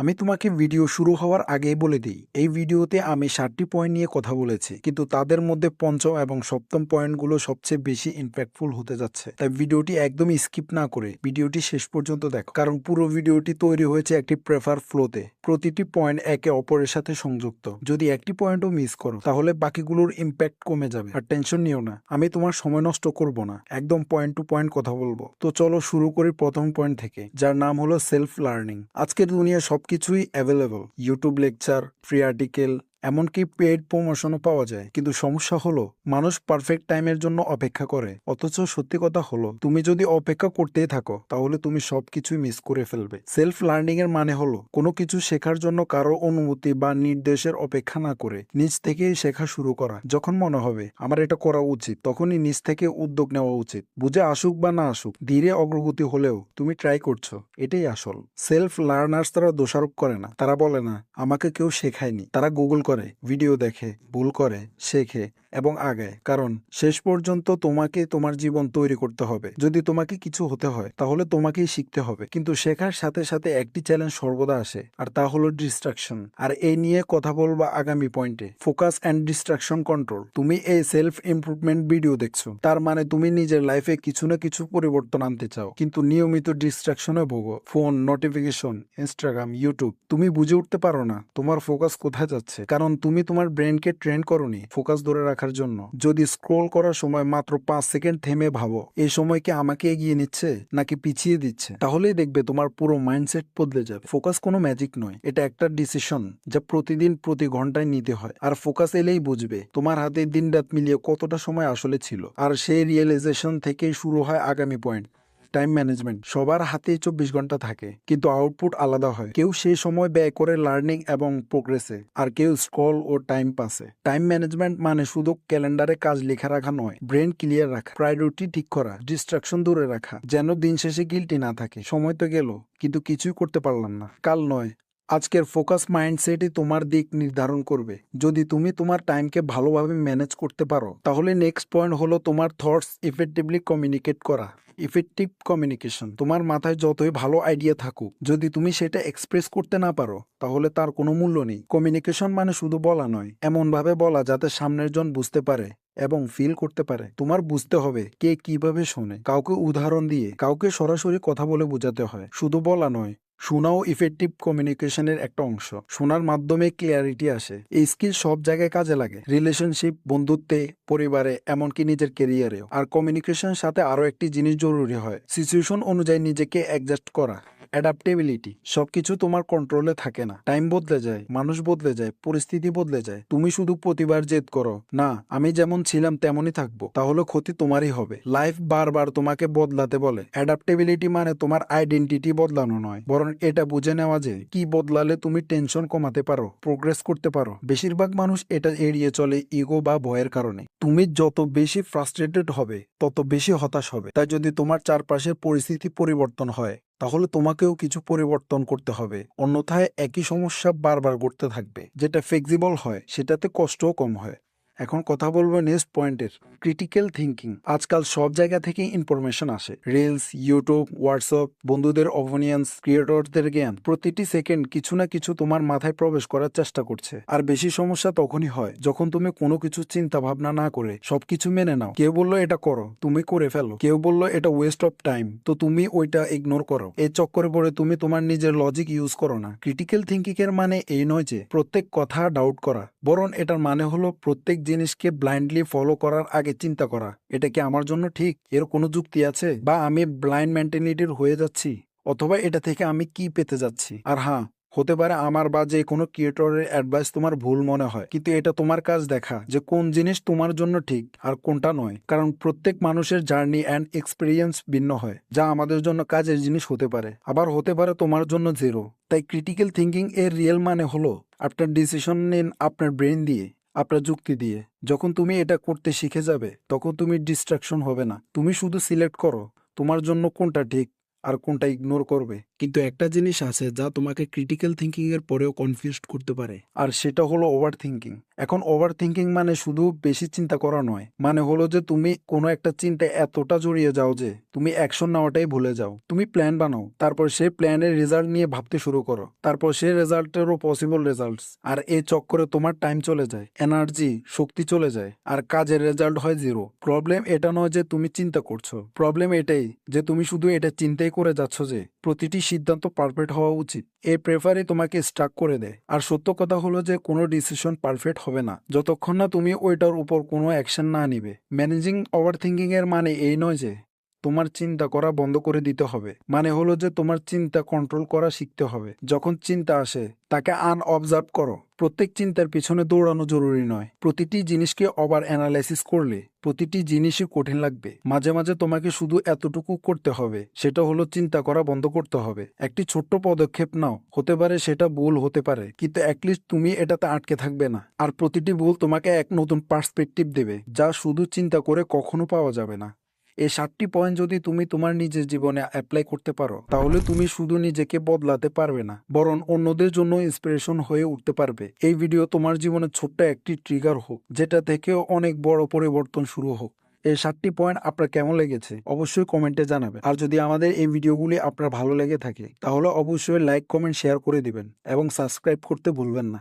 আমি তোমাকে ভিডিও শুরু হওয়ার আগেই বলে দিই, এই ভিডিওতে আমি ষাটটি পয়েন্ট নিয়ে কথা বলেছি, কিন্তু তাদের মধ্যে পঞ্চম এবং সপ্তম পয়েন্টগুলো সবচেয়ে বেশি ইম্প্যাক্টফুল হতে যাচ্ছে। তাই ভিডিওটি একদম স্কিপ না করে ভিডিওটি শেষ পর্যন্ত দেখো। কারণ পুরো ভিডিওটি তৈরি হয়েছে একটি প্রেফার ফ্লোতে প্রতিটি পয়েন্ট একে অপরের সাথে সংযুক্ত। যদি একটি পয়েন্টও মিস করো, তাহলে বাকিগুলোর ইম্প্যাক্ট কমে যাবে। আর টেনশন নিও না, আমি তোমার সময় নষ্ট করব না। একদম পয়েন্ট টু পয়েন্ট কথা বলব। তো চলো শুরু করি প্রথম পয়েন্ট থেকে, যার নাম হলো সেলফ লার্নিং আজকের দুনিয়া সবকিছুই available YouTube lecture free article এমনকি পেড প্রমোশনও পাওয়া যায়। কিন্তু সমস্যা হলো, মানুষ পারফেক্ট টাইমের জন্য অপেক্ষা করে। অথচ সত্যি কথা হলো, তুমি যদি অপেক্ষা করতেই থাকো, তাহলে তুমি সবকিছুই মিস করে ফেলবে। সেলফ লার্নিং এর মানে হলো, কোনো কিছু শেখার জন্য কারও অনুমতি বা নির্দেশের অপেক্ষা না করে নিজ থেকেই শেখা শুরু করা। যখন মনে হবে, আমার এটা করা উচিত, তখনই নিজ থেকে উদ্যোগ নেওয়া উচিত। বুঝে আসুক বা না আসুক, ধীরে অগ্রগতি হলেও তুমি ট্রাই করছ, এটাই আসল। সেলফ লার্নার্স তারা দোষারোপ করে না। তারা বলে না, আমাকে কেউ শেখায়নি। তারা গুগল করে ভিডিও দেখে ভুল করে শেখে। এবং আগায় কারণ, শেষ পর্যন্ত তোমাকে তোমার জীবন তৈরি করতে হবে। যদি তোমাকে কিছু হতে হয়, তাহলে তোমাকেই শিখতে হবে। কিন্তু শেখার সাথে সাথে একটি চ্যালেঞ্জ সর্বদা আসে, আর তা হলো ডিস্ট্রাকশন আর এই নিয়ে কথা বলবা আগামী পয়েন্টে ফোকাস অ্যান্ড ডিস্ট্রাকশন কন্ট্রোল তুমি এই সেলফ ইমপ্রুভমেন্ট ভিডিও দেখছ। তার মানে তুমি নিজের লাইফে কিছু না কিছু পরিবর্তন আনতে চাও। কিন্তু নিয়মিত ডিস্ট্রাকশনে ভোগো। ফোন নোটিফিকেশন ইনস্টাগ্রাম ইউটিউব তুমি বুঝে উঠতে পারো না তোমার ফোকাস কোথায় যাচ্ছে। কারণ তুমি তোমার ব্রেনকে ট্রেন করনি। ফোকাস ধরে রাখার জন্য। যদি স্ক্রোল করার সময় মাত্র পাঁচ সেকেন্ড থেমে ভাবো, এই সময় কি আমাকে এগিয়ে নিচ্ছে নাকি পিছিয়ে দিচ্ছে? তাহলেই দেখবে তোমার পুরো মাইন্ডসেট বদলে যাবে। ফোকাস কোনো ম্যাজিক নয়। এটা একটা ডিসিশন যা প্রতিদিন প্রতি ঘন্টায় নিতে হয়। আর ফোকাস এলেই বুঝবে তোমার হাতে দিন রাত মিলিয়ে কতটা সময় আসলে ছিল। আর সেই রিয়েলাইজেশন থেকেই শুরু হয় আগামী পয়েন্ট টাইম ম্যানেজমেন্ট সবার হাতে চব্বিশ ঘণ্টা থাকে, কিন্তু আউটপুট আলাদা হয়। কেউ সেই সময় ব্যয় করে লার্নিং এবং প্রোগ্রেসে আর কেউ স্কল ও টাইম পাসে টাইম ম্যানেজমেন্ট মানে শুধু ক্যালেন্ডারে কাজ লেখা রাখা নয় ব্রেন ক্লিয়ার রাখা প্রায়োরিটি ঠিক করা ডিস্ট্রাকশন দূরে রাখা, যেন দিন শেষে গিলটি না থাকে। সময় তো গেল, কিন্তু কিছুই করতে পারলাম না। কাল নয় আজকের ফোকাস মাইন্ডসেটই তোমার দিক নির্ধারণ করবে। যদি তুমি তোমার টাইমকে ভালোভাবে ম্যানেজ করতে পারো, তাহলে নেক্সট পয়েন্ট হলো তোমার থটস ইফেক্টিভলি কমিউনিকেট করা। ইফেক্টিভ কমিউনিকেশন তোমার মাথায় যতই ভালো আইডিয়া থাকুক, যদি তুমি সেটা এক্সপ্রেস করতে না পারো, তাহলে তার কোনো মূল্য নেই। কমিউনিকেশন মানে শুধু বলা নয়, এমনভাবে বলা যাতে সামনের জন বুঝতে পারে এবং ফিল করতে পারে। তোমার বুঝতে হবে কে কীভাবে শোনে। কাউকে উদাহরণ দিয়ে, কাউকে সরাসরি কথা বলে বোঝাতে হয়। শুধু বলা নয় শোনাও ইফেক্টিভ কমিউনিকেশনের একটা অংশ। শোনার মাধ্যমে ক্লিয়ারিটি আসে। এই স্কিল সব জায়গায় কাজে লাগে। রিলেশনশিপ বন্ধুত্বে, পরিবারে, এমনকি নিজের কেরিয়ারেও আর কমিউনিকেশন সাথে আরও একটি জিনিস জরুরি হয়। সিচুয়েশন অনুযায়ী নিজেকে অ্যাডজাস্ট করা। অ্যাডাপ্টেবিলিটি সবকিছু তোমার কন্ট্রোলে থাকে না। টাইম বদলে যায়, মানুষ বদলে যায়, পরিস্থিতি বদলে যায়। তুমি শুধু প্রতিবার জেদ করো, না, আমি যেমন ছিলাম তেমনই থাকব, তাহলে ক্ষতি তোমারই হবে। লাইফ বারবার তোমাকে বদলাতে বলে। অ্যাডাপ্টেবিলিটি মানে তোমার আইডেন্টিটি বদলানো নয়, বরং এটা বুঝে নেওয়া যে কি বদলালে তুমি টেনশন কমাতে পারো প্রোগ্রেস করতে পারো। বেশিরভাগ মানুষ এটা এড়িয়ে চলে ইগো বা ভয়ের কারণে। তুমি যত বেশি ফ্রাস্ট্রেটেড হবে, তত বেশি হতাশ হবে। তাই যদি তোমার চারপাশের পরিস্থিতি পরিবর্তন হয় তাহলে তোমাকেও কিছু পরিবর্তন করতে হবে। অন্যথায় একই সমস্যা বারবার ঘটতে থাকবে। যেটা ফ্লেক্সিবল হয়, সেটাতে কষ্টও কম হয়। এখন কথা বলব নেক্সট পয়েন্টের ক্রিটিক্যাল থিঙ্কিং আজকাল সব জায়গা থেকে ইনফরমেশন আসে। রিলস ইউটিউব হোয়াটসঅ্যাপ বন্ধুদের অভনিয়ান্স ক্রিয়েটরদের জ্ঞান, প্রতিটি সেকেন্ড কিছু না কিছু তোমার মাথায় প্রবেশ করার চেষ্টা করছে। আর বেশি সমস্যা তখনই হয় যখন তুমি কোনো কিছু চিন্তা ভাবনা না করে সবকিছু মেনে নাও। কেউ বলল, এটা করো, তুমি করে ফেলো। কেউ বলল, এটা ওয়েস্ট অফ টাইম তো তুমি ওইটা ইগনোর করো। এই চক্করে পড়ে তুমি তোমার নিজের লজিক ইউজ করো না। ক্রিটিক্যাল থিঙ্কিং এর মানে এই নয় যে প্রত্যেক কথা ডাউট করা, বরং এটার মানে হলো প্রত্যেক জিনিসকে ব্লাইন্ডলি ফলো করার আগে চিন্তা করা, এটা কি আমার জন্য ঠিক? এর কোনো যুক্তি আছে? বা আমি ব্লাইন্ড মেন্টালিটির হয়ে যাচ্ছি? অথবা এটা থেকে আমি কি পেতে যাচ্ছি? আর হ্যাঁ হতে পারে আমার বা যে কোনো ক্রিয়েটরের অ্যাডভাইস তোমার ভুল মনে হয়। কিন্তু এটা তোমার কাজ দেখা যে কোন জিনিস তোমার জন্য ঠিক আর কোনটা নয়। কারণ প্রত্যেক মানুষের জার্নি অ্যান্ড এক্সপিরিয়েন্স ভিন্ন হয়। যা আমাদের জন্য কাজের জিনিস হতে পারে। আবার হতে পারে তোমার জন্য জিরো তাই ক্রিটিক্যাল থিঙ্কিং এর রিয়েল মানে হলো, আপনার ডিসিশন নিন আপনার ব্রেন দিয়ে। আপনার যুক্তি দিয়ে। যখন তুমি এটা করতে শিখে যাবে, তখন তুমি ডিস্ট্রাকশন হবে না। তুমি শুধু সিলেক্ট করো, তোমার জন্য কোনটা ঠিক? আর কোনটা ইগনোর করবে। কিন্তু একটা জিনিস আছে যা তোমাকে ক্রিটিক্যাল থিঙ্কিং এর পরেও কনফিউজ করতে পারে, আর সেটা হলো ওভার থিঙ্কিং এখন ওভার থিঙ্কিং মানে শুধু বেশি চিন্তা করা নয় মানে হলো যে তুমি কোনো একটা চিন্তায় এতটা জড়িয়ে যাও যে তুমি অ্যাকশন নেওয়াটাই ভুলে যাও। তুমি প্ল্যান বানাও, তারপর সেই প্ল্যানের রেজাল্ট নিয়ে ভাবতে শুরু করো, তারপর সেই রেজাল্টেরও পসিবল রেজাল্টস আর এই চক্করে তোমার টাইম চলে যায় এনার্জি শক্তি চলে যায়, আর কাজের রেজাল্ট হয় জিরো প্রবলেম এটা নয় যে তুমি চিন্তা করছ প্রবলেম এটাই যে তুমি শুধু এটা চিন্তাই করে যাচ্ছ যে প্রতিটি সিদ্ধান্ত পারফেক্ট হওয়া উচিত। এই প্রেফারে তোমাকে স্টাক করে দেয়। আর সত্য কথা হলো যে কোনো ডিসিশন পারফেক্ট হবে না। যতক্ষণ না তুমি ওইটার উপর কোনো অ্যাকশন না নিবে। ম্যানেজিং ওভার থিঙ্কিং এর মানে এই নয় যে তোমার চিন্তা করা বন্ধ করে দিতে হবে। মানে হলো যে তোমার চিন্তা কন্ট্রোল করা শিখতে হবে। যখন চিন্তা আসে, তাকে আন অবজার্ভ করো। প্রত্যেক চিন্তার পিছনে দৌড়ানো জরুরি নয়। প্রতিটি জিনিসকে ওভার অ্যানালাইসিস করলে প্রতিটি জিনিসই কঠিন লাগবে। মাঝে মাঝে তোমাকে শুধু এতটুকু করতে হবে, সেটা হলো চিন্তা করা বন্ধ করতে হবে। একটি ছোট্ট পদক্ষেপ নাও। হতে পারে সেটা ভুল হতে পারে, কিন্তু অ্যাটলিস্ট তুমি এটাতে আটকে থাকবে না। আর প্রতিটি ভুল তোমাকে এক নতুন পার্সপেক্টিভ দেবে, যা শুধু চিন্তা করে কখনো পাওয়া যাবে না। এই সাতটি পয়েন্ট যদি তুমি তোমার নিজের জীবনে অ্যাপ্লাই করতে পারো, তাহলে তুমি শুধু নিজেকে বদলাতে পারবে না, বরং অন্যদের জন্য ইন্সপিরেশন হয়ে উঠতে পারবে। এই ভিডিও তোমার জীবনে ছোট্ট একটি ট্রিগার হোক, যেটা থেকে অনেক বড় পরিবর্তন শুরু হোক। এই সাতটি পয়েন্ট আপনার কেমন লেগেছে, অবশ্যই কমেন্টে জানাবেন। আর যদি আমাদের এই ভিডিওগুলি আপনার ভালো লেগে থাকে, তাহলে অবশ্যই লাইক কমেন্ট শেয়ার করে দিবেন, এবং সাবস্ক্রাইব করতে ভুলবেন না।